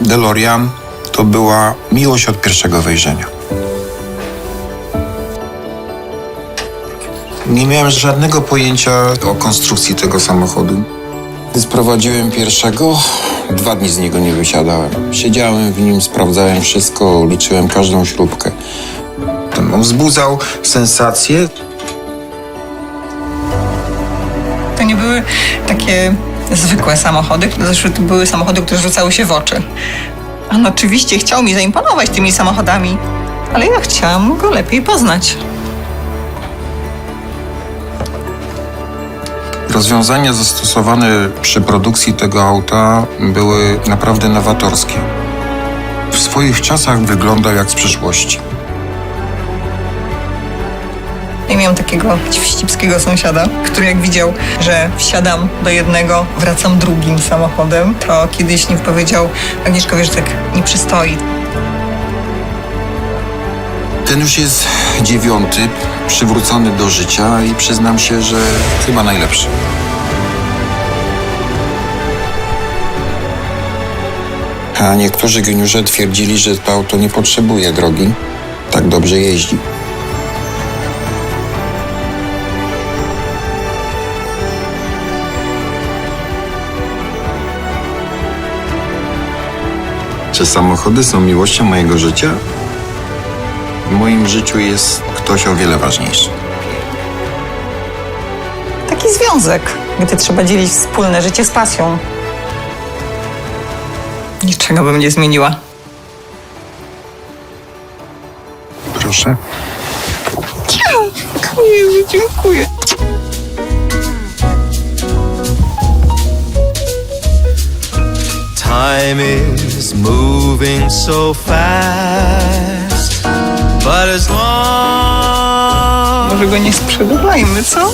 DeLorean to była miłość od pierwszego wejrzenia. Nie miałem żadnego pojęcia o konstrukcji tego samochodu. Gdy sprowadziłem pierwszego, dwa dni z niego nie wysiadałem. Siedziałem w nim, sprawdzałem wszystko, liczyłem każdą śrubkę. Ten on wzbudzał sensację. To nie były takie zwykłe samochody, zresztą to były samochody, które rzucały się w oczy. On oczywiście chciał mi zaimponować tymi samochodami, ale ja chciałam go lepiej poznać. Rozwiązania zastosowane przy produkcji tego auta były naprawdę nowatorskie. W swoich czasach wyglądał jak z przyszłości. Ja miałam takiego wścibskiego sąsiada, który jak widział, że wsiadam do jednego, wracam drugim samochodem, to kiedyś mi powiedział, Agnieszko, wiesz, tak nie przystoi. Ten już jest dziewiąty, przywrócony do życia i przyznam się, że chyba najlepszy. A niektórzy geniusze twierdzili, że to auto nie potrzebuje drogi, tak dobrze jeździ. Czy samochody są miłością mojego życia? W moim życiu jest ktoś o wiele ważniejszy. Taki związek, gdy trzeba dzielić wspólne życie z pasją. Niczego bym nie zmieniła. Proszę. Jezu, dziękuję. Time is moving so fast, but as long Może go nie sprzedawajmy, co?